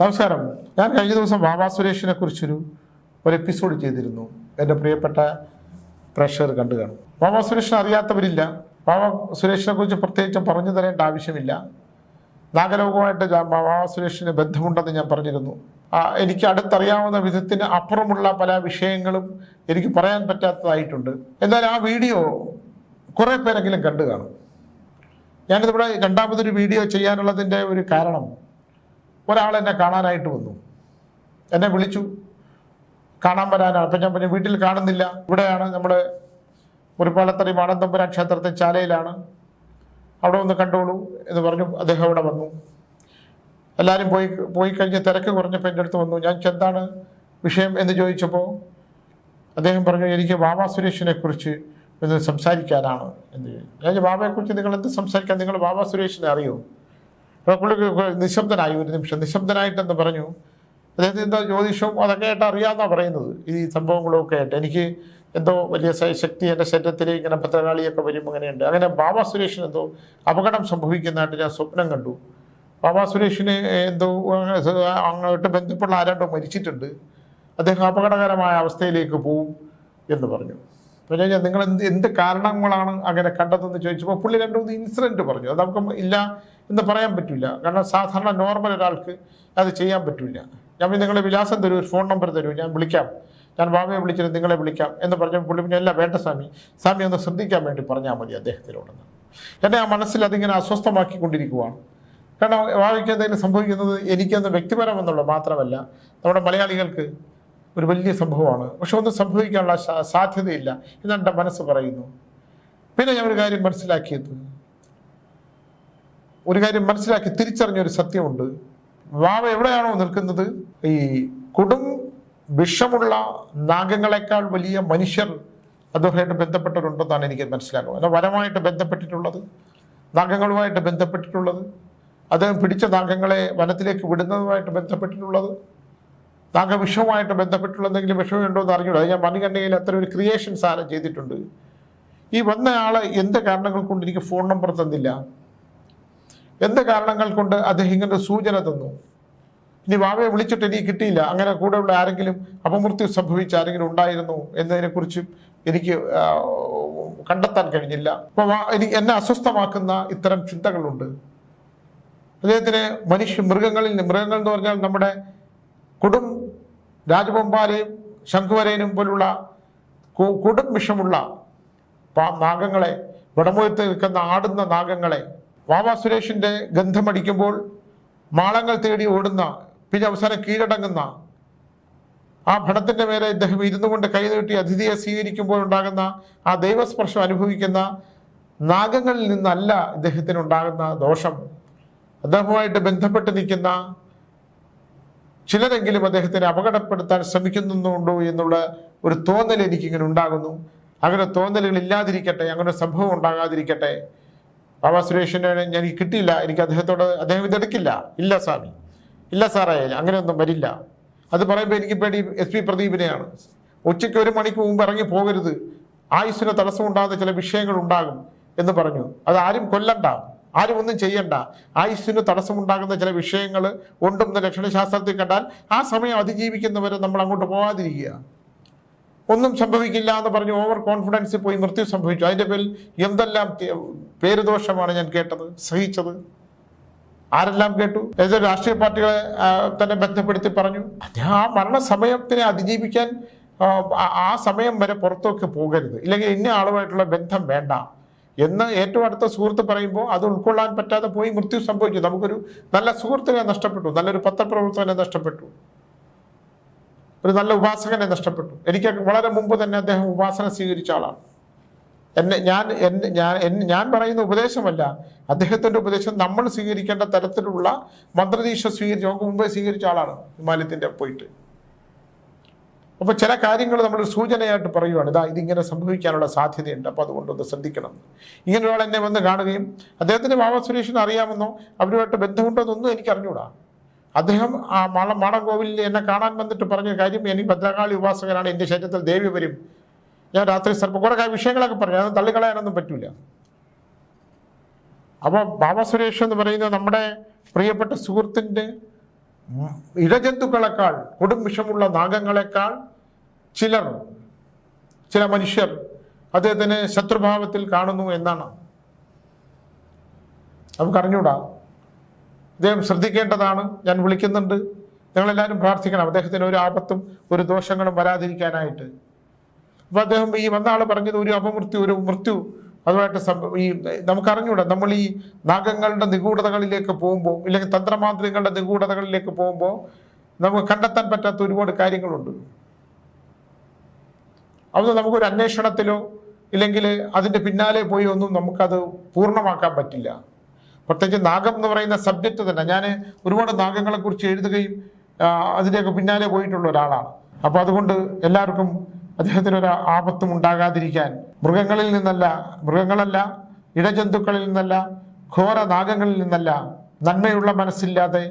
നമസ്കാരം. ഞാൻ കഴിഞ്ഞ ദിവസം വാവാ സുരേഷിനെ കുറിച്ചൊരു ഒരു എപ്പിസോഡ് ചെയ്തിരുന്നു. എന്റെ പ്രിയപ്പെട്ട പ്രേക്ഷകർ കണ്ടു കാണും. ബാബ സുരേഷിനെ അറിയാത്തവരില്ല. ബാബ സുരേഷിനെ കുറിച്ച് പ്രത്യേകിച്ചും പറഞ്ഞു തരേണ്ട ആവശ്യമില്ല. നാഗലോകവുമായിട്ട് ഞാൻ ബാബാ സുരേഷിന് ബന്ധമുണ്ടെന്ന് ഞാൻ പറഞ്ഞിരുന്നു. എനിക്ക് അടുത്തറിയാവുന്ന വിധത്തിന് അപ്പുറമുള്ള പല വിഷയങ്ങളും എനിക്ക് പറയാൻ പറ്റാത്തതായിട്ടുണ്ട്. എന്നാൽ ആ വീഡിയോ കുറേ പേരെങ്കിലും കണ്ടു കാണും. ഞാനിതിവിടെ രണ്ടാമതൊരു വീഡിയോ ചെയ്യാനുള്ളതിന്റെ ഒരു കാരണം ഒരാൾ എന്നെ കാണാനായിട്ട് വന്നു. എന്നെ വിളിച്ചു. കാണാൻ വരാനാണ് അപ്പം ഞാൻ പിന്നെ വീട്ടിൽ കാണുന്നില്ല. ഇവിടെയാണ് നമ്മുടെ മുറിപ്പാലത്തറി മാടന്തമ്പുരാൻ ക്ഷേത്രത്തെ ചാലയിലാണ്. അവിടെ ഒന്ന് കണ്ടോളൂ എന്ന് പറഞ്ഞു. അദ്ദേഹം അവിടെ വന്നു. എല്ലാവരും പോയി പോയി കഴിഞ്ഞ് തിരക്ക് കുറഞ്ഞപ്പോൾ എന്റെ അടുത്ത് വന്നു. ഞാൻ എന്താണ് വിഷയം? എന്ന് ചോദിച്ചപ്പോൾ അദ്ദേഹം പറഞ്ഞു എനിക്ക് ബാബാ സുരേഷിനെ കുറിച്ച് ഒന്ന് സംസാരിക്കാനാണ് എന്ന്. ഞാൻ ബാബയെക്കുറിച്ച് നിങ്ങൾ എന്ത് സംസാരിക്കാൻ? നിങ്ങൾ ബാബാ സുരേഷിനെ അറിയോ? അപ്പോൾ പുള്ളി നിശബ്ദനായി ഒരു നിമിഷം. നിശബ്ദനായിട്ടെന്ന് പറഞ്ഞു? അദ്ദേഹത്തിന് എന്തോ ജ്യോതിഷവും അതൊക്കെ ആയിട്ട് അറിയാമെന്നാണ് പറയുന്നത്. ഈ സംഭവങ്ങളൊക്കെ ആയിട്ട്. എനിക്ക് എന്തോ വലിയ ശക്തി എന്റെ ശരീരത്തിൽ ഇങ്ങനെ ഭദ്രകാളിയൊക്കെ വരും അങ്ങനെയുണ്ട്. അങ്ങനെ ബാബാ സുരേഷിന് എന്തോ അപകടം സംഭവിക്കുന്നതായിട്ട് ഞാൻ സ്വപ്നം കണ്ടു. ബാബാ സുരേഷിന് എന്തോ അങ്ങോട്ട് ബന്ധപ്പെട്ട ആരാണ്ടോ മരിച്ചിട്ടുണ്ട്. അദ്ദേഹം അപകടകരമായ അവസ്ഥയിലേക്ക് പോവും എന്ന് പറഞ്ഞു. അപ്പോൾ ഞാൻ നിങ്ങൾ എന്ത് എന്ത് കാരണങ്ങളാണ് അങ്ങനെ കണ്ടതെന്ന് ചോദിച്ചപ്പോൾ പുള്ളി രണ്ടു മൂന്ന് ഇൻസിഡന്റ് പറഞ്ഞു. അത് നമുക്ക് ഇല്ല എന്ന് പറയാൻ പറ്റില്ല. കാരണം സാധാരണ നോർമൽ ഒരാൾക്ക് അത് ചെയ്യാൻ പറ്റില്ല. ഞാൻ നിങ്ങളെ വിലാസം തരൂ ഫോൺ നമ്പർ തരൂ ഞാൻ വിളിക്കാം. ഞാൻ ബാബയെ വിളിച്ചിട്ട് നിങ്ങളെ വിളിക്കാം. എന്ന് പറഞ്ഞപ്പോൾ പുള്ളി പിന്നെ അല്ല വേണ്ട സ്വാമി. സ്വാമി ഒന്ന് ശ്രദ്ധിക്കാൻ വേണ്ടി പറഞ്ഞാൽ മതി അദ്ദേഹത്തിനോടെന്ന് എന്നെ ആ മനസ്സിൽ അതിങ്ങനെ അസ്വസ്ഥമാക്കിക്കൊണ്ടിരിക്കുവാണ്. കാരണം ഭാവിക്ക് എന്തെങ്കിലും സംഭവിക്കുന്നത് എനിക്കൊന്ന് വ്യക്തിപരമെന്നുള്ള മാത്രമല്ല നമ്മുടെ മലയാളികൾക്ക് ഒരു വലിയ സംഭവമാണ്. പക്ഷെ ഒന്നും സംഭവിക്കാനുള്ള സാധ്യതയില്ല എന്നാണ് എന്റെ മനസ്സ് പറയുന്നു. പിന്നെ ഞാൻ ഒരു കാര്യം മനസ്സിലാക്കിയത്. ഒരു കാര്യം മനസ്സിലാക്കി തിരിച്ചറിഞ്ഞ ഒരു സത്യമുണ്ട്. വാവ എവിടെയാണോ നിൽക്കുന്നത്? ഈ കൊടും വിഷമുള്ള നാഗങ്ങളെക്കാൾ വലിയ മനുഷ്യർ അദ്ദേഹമായിട്ട് ബന്ധപ്പെട്ടവരുണ്ടെന്നാണ് എനിക്ക് മനസ്സിലാക്കുന്നത്. എന്നാൽ വനമായിട്ട് ബന്ധപ്പെട്ടിട്ടുള്ളത് നാഗങ്ങളുമായിട്ട് ബന്ധപ്പെട്ടിട്ടുള്ളത് അദ്ദേഹം പിടിച്ച നാഗങ്ങളെ വനത്തിലേക്ക് വിടുന്നതുമായിട്ട് ബന്ധപ്പെട്ടിട്ടുള്ളത് നാഗവിഷവുമായിട്ട് ബന്ധപ്പെട്ടുള്ള എന്തെങ്കിലും വിഷമമുണ്ടോ എന്ന് അറിഞ്ഞൂടാ? ഞാൻ മണികണ്ഠയിൽ അത്ര ഒരു ക്രിയേഷൻ സാധനം ചെയ്തിട്ടുണ്ട്. ഈ വന്ന ആൾ എന്ത് കാരണങ്ങൾ കൊണ്ട് എനിക്ക് ഫോൺ നമ്പർ തന്നില്ല? എന്ത് കാരണങ്ങൾ കൊണ്ട് അദ്ദേഹം ഇങ്ങനെ സൂചന തന്നു? ഇനി വാവയെ വിളിച്ചിട്ട് എനിക്ക് കിട്ടിയില്ല. അങ്ങനെ കൂടെയുള്ള ആരെങ്കിലും അപമൃത്യു സംഭവിച്ച ആരെങ്കിലും ഉണ്ടായിരുന്നു എന്നതിനെക്കുറിച്ച് എനിക്ക് കണ്ടെത്താൻ കഴിഞ്ഞില്ല. അപ്പോൾ എനിക്ക് എന്നെ അസ്വസ്ഥമാക്കുന്ന ഇത്തരം ചിന്തകളുണ്ട്. അദ്ദേഹത്തിന് മനുഷ്യ മൃഗങ്ങളിൽ മൃഗങ്ങൾ എന്ന് പറഞ്ഞാൽ നമ്മുടെ കൊടും രാജബൊമ്പാലയും ശംഖുവരേനും പോലുള്ള കൊടും വിഷമുള്ള നാഗങ്ങളെ വിടമുഖത്ത് നിൽക്കുന്ന ആടുന്ന നാഗങ്ങളെ വാവാ സുരേഷിന്റെ ഗന്ധമടിക്കുമ്പോൾ മാളങ്ങൾ തേടി ഓടുന്ന പിന്നെ അവസാനം കീഴടങ്ങുന്ന ആ ഭടത്തിന്റെ മേലെ ഇദ്ദേഹം ഇരുന്നു കൊണ്ട് കൈനീട്ടി അതിഥിയെ സ്വീകരിക്കുമ്പോൾ ഉണ്ടാകുന്ന ആ ദൈവസ്പർശം അനുഭവിക്കുന്ന നാഗങ്ങളിൽ നിന്നല്ല ഇദ്ദേഹത്തിന് ഉണ്ടാകുന്ന ദോഷം. അദ്ദേഹവുമായിട്ട് ബന്ധപ്പെട്ട് നിൽക്കുന്ന ചിലരെങ്കിലും അദ്ദേഹത്തിനെ അപകടപ്പെടുത്താൻ ശ്രമിക്കുന്നുണ്ടോ എന്നുള്ള ഒരു തോന്നൽ എനിക്കിങ്ങനെ ഉണ്ടാകുന്നു. അങ്ങനെ തോന്നലുകൾ ഇല്ലാതിരിക്കട്ടെ അങ്ങനെ സംഭവം ഉണ്ടാകാതിരിക്കട്ടെ. ബാബാ സുരേഷിനെ ഞാൻ കിട്ടിയില്ല എനിക്ക് അദ്ദേഹത്തോട് അദ്ദേഹം ഇതെടുക്കില്ല ഇല്ല സ്വാമി ഇല്ല സാറേ അങ്ങനെയൊന്നും വരില്ല. അത് പറയുമ്പോൾ എനിക്ക് പേടി എസ് പി പ്രദീപിനെയാണ്. ഉച്ചയ്ക്ക് ഒരു മണിക്ക് മുമ്പ് ഇറങ്ങി പോകരുത്. ആയുസ്സിന് തടസ്സമുണ്ടാകുന്ന ചില വിഷയങ്ങൾ ഉണ്ടാകും എന്ന് പറഞ്ഞു. അത് ആരും കൊല്ലണ്ട. ആരും ഒന്നും ചെയ്യണ്ട. ആയുസ്സിന് തടസ്സമുണ്ടാകുന്ന ചില വിഷയങ്ങൾ ഉണ്ടെന്ന് ലക്ഷണശാസ്ത്രത്തിൽ കണ്ടാൽ ആ സമയം അതിജീവിക്കുന്നവരെ നമ്മൾ അങ്ങോട്ട് പോകാതിരിക്കുക ഒന്നും സംഭവിക്കില്ല എന്ന് പറഞ്ഞ് ഓവർ കോൺഫിഡൻസിൽ പോയി മൃത്യു സംഭവിച്ചു. അതിന്റെ പേരിൽ എന്തെല്ലാം പേരുദോഷമാണ് ഞാൻ കേട്ടത് സഹിച്ചത്? ആരെല്ലാം കേട്ടു? ഏതൊരു രാഷ്ട്രീയ പാർട്ടികളെ തന്നെ ബന്ധപ്പെടുത്തി പറഞ്ഞു. ആ മരണസമയത്തിനെ അതിജീവിക്കാൻ ആ സമയം വരെ പുറത്തൊക്കെ പോകരുത്. ഇല്ലെങ്കിൽ ഇന്ന ആളുമായിട്ടുള്ള ബന്ധം വേണ്ട. എന്ന് ഏറ്റവും അടുത്ത സുഹൃത്ത് പറയുമ്പോൾ അത് ഉൾക്കൊള്ളാൻ പറ്റാതെ പോയി മൃത്യു സംഭവിച്ചു. നമുക്കൊരു നല്ല സുഹൃത്തിനെ നഷ്ടപ്പെട്ടു. നല്ലൊരു പത്രപ്രവർത്തകനെ നഷ്ടപ്പെട്ടു. ഒരു നല്ല ഉപാസകനെ നഷ്ടപ്പെട്ടു. എനിക്ക് വളരെ മുമ്പ് തന്നെ അദ്ദേഹം ഉപാസന സ്വീകരിച്ച ആളാണ്. എന്നെ ഞാൻ എന്നെ ഞാൻ ഞാൻ പറയുന്ന ഉപദേശമല്ല. അദ്ദേഹത്തിന്റെ ഉപദേശം നമ്മൾ സ്വീകരിക്കേണ്ട തരത്തിലുള്ള മന്ത്രദീക്ഷ സ്വീകരിച്ച് നമുക്ക് മുമ്പേ സ്വീകരിച്ച ആളാണ് ഹിമാലയത്തിന്റെ പോയിട്ട്. അപ്പോൾ ചില കാര്യങ്ങൾ നമ്മൾ സൂചനയായിട്ട് പറയുവാണ്. ഇതാ ഇതിങ്ങനെ സംഭവിക്കാനുള്ള സാധ്യതയുണ്ട്. അപ്പോൾ അതുകൊണ്ടൊന്ന് ശ്രദ്ധിക്കണം. ഇങ്ങനെ ഒരാൾ എന്നെ വന്ന് കാണുകയും അദ്ദേഹത്തിന് ബാബ സുരേഷിനെ അറിയാമെന്നോ അവരുമായിട്ട് ബന്ധമുണ്ടെന്നൊന്നും എനിക്ക് അറിഞ്ഞൂടാ. അദ്ദേഹം ആ മാള മാടങ്കോവിലിൽ എന്നെ കാണാൻ വന്നിട്ട് പറഞ്ഞ കാര്യം എനിക്ക് ഭദ്രകാളി ഉപാസകനാണ് എന്റെ ശരീരത്തിൽ ദേവി വരും. ഞാൻ രാത്രി സർപ്പം കുറേ വിഷയങ്ങളൊക്കെ പറഞ്ഞു അത് തള്ളിക്കളയാനൊന്നും പറ്റൂല. അപ്പോൾ ബാബ സുരേഷ് എന്ന് പറയുന്നത് നമ്മുടെ പ്രിയപ്പെട്ട സുഹൃത്തിന്റെ ഇഴജന്തുക്കളെക്കാൾ കൊടും വിഷമുള്ള നാഗങ്ങളെക്കാൾ ചിലർ ചില മനുഷ്യർ അദ്ദേഹത്തിന് ശത്രുഭാവത്തിൽ കാണുന്നു എന്നാണ്. നമുക്ക് അറിഞ്ഞൂടാ അദ്ദേഹം ശ്രദ്ധിക്കേണ്ടതാണ്. ഞാൻ വിളിക്കുന്നുണ്ട്. ഞങ്ങളെല്ലാവരും പ്രാർത്ഥിക്കണം. അദ്ദേഹത്തിന് ഒരു ആപത്തും ഒരു ദോഷങ്ങളും വരാതിരിക്കാനായിട്ട്. അപ്പൊ അദ്ദേഹം ഈ വന്ന ആൾ പറഞ്ഞത് ഒരു അപമൃത്യു ഒരു മൃത്യു. അതുമായിട്ട് ഈ നമുക്കറിഞ്ഞൂടാ. നമ്മൾ ഈ നാഗങ്ങളുടെ നിഗൂഢതകളിലേക്ക് പോകുമ്പോൾ ഇല്ലെങ്കിൽ തന്ത്രമാന്ത്രികളുടെ നിഗൂഢതകളിലേക്ക് പോകുമ്പോൾ നമുക്ക് കണ്ടെത്താൻ പറ്റാത്ത ഒരുപാട് കാര്യങ്ങളുണ്ട്. അതൊന്നും നമുക്കൊരു അന്വേഷണത്തിലോ ഇല്ലെങ്കിൽ അതിന്റെ പിന്നാലെ പോയി ഒന്നും നമുക്കത് പൂർണമാക്കാൻ പറ്റില്ല. പ്രത്യേകിച്ച് നാഗം എന്ന് പറയുന്ന സബ്ജക്റ്റ് തന്നെ. ഞാൻ ഒരുപാട് നാഗങ്ങളെ കുറിച്ച് എഴുതുകയും അതിന്റെയൊക്കെ പിന്നാലെ പോയിട്ടുള്ള ഒരാളാണ്. അപ്പോൾ അതുകൊണ്ട് എല്ലാവർക്കും അദ്ദേഹത്തിന് ഒരു ആപത്തും ഉണ്ടാകാതിരിക്കാൻ മൃഗങ്ങളിൽ നിന്നല്ല മൃഗങ്ങളല്ല ഇടജന്തുക്കളിൽ നിന്നല്ല ഘോര നാഗങ്ങളിൽ നിന്നല്ല നന്മയുള്ള മനസ്സില്ലാതെ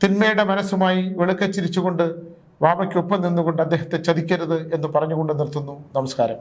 തിന്മയുടെ മനസ്സുമായി വെളുക്കച്ചിരിച്ചുകൊണ്ട് വാമയ്ക്കൊപ്പം നിന്നുകൊണ്ട് അദ്ദേഹത്തെ ചതിക്കരുത് എന്ന് പറഞ്ഞുകൊണ്ട് നിർത്തുന്നു. നമസ്കാരം.